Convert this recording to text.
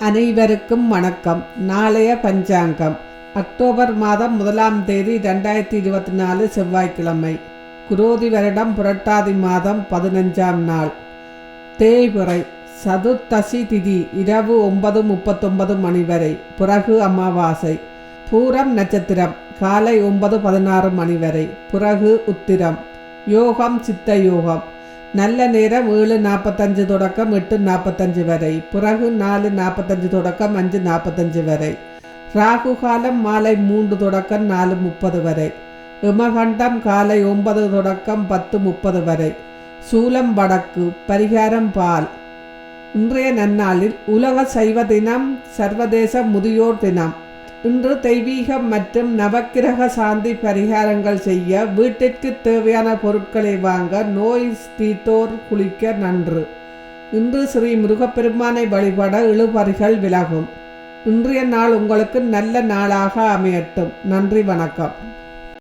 அனைவருக்கும் வணக்கம். நாளைய பஞ்சாங்கம். அக்டோபர் மாதம் முதலாம் தேதி ரெண்டாயிரத்தி இருபத்தி நாலு செவ்வாய்க்கிழமை. குரோதி வருடம் புரட்டாதி மாதம் பதினஞ்சாம் நாள். தேய்பிறை சதுர்த்தசி திதி இரவு ஒன்பது முப்பத்தொன்பது மணி வரை. பிறகு அமாவாசை. பூரம் நட்சத்திரம் காலை ஒன்பது பதினாறு மணி வரை. பிறகு உத்திரம். யோகம் சித்த யோகம். நல்ல நேரம் ஏழு நாற்பத்தஞ்சு தொடக்கம் எட்டு நாற்பத்தஞ்சு வரை. பிறகு நாலு நாற்பத்தஞ்சு தொடக்கம் அஞ்சு நாற்பத்தஞ்சு வரை. ராகு காலம் மாலை மூன்று தொடக்கம் நாலு முப்பது வரை. இமகண்டம் காலை ஒன்பது தொடக்கம் பத்து முப்பது வரை. சூலம் வடக்கு பரிகாரம் பால். இன்றைய நன்னாளில் உலக சைவ தினம் சர்வதேச முதியோர் தினம். இன்று தெய்வீகம் மற்றும் நவக்கிரக சாந்தி பரிகாரங்கள் செய்ய வீட்டிற்கு தேவையான பொருட்களை வாங்க நோய் தீத்தோர் குளிக்க நன்று. இன்று ஸ்ரீ முருகப்பெருமானை வழிபட இழுபறிகள் விலகும். இன்றைய நாள் உங்களுக்கு நல்ல நாளாக அமையட்டும். நன்றி வணக்கம்.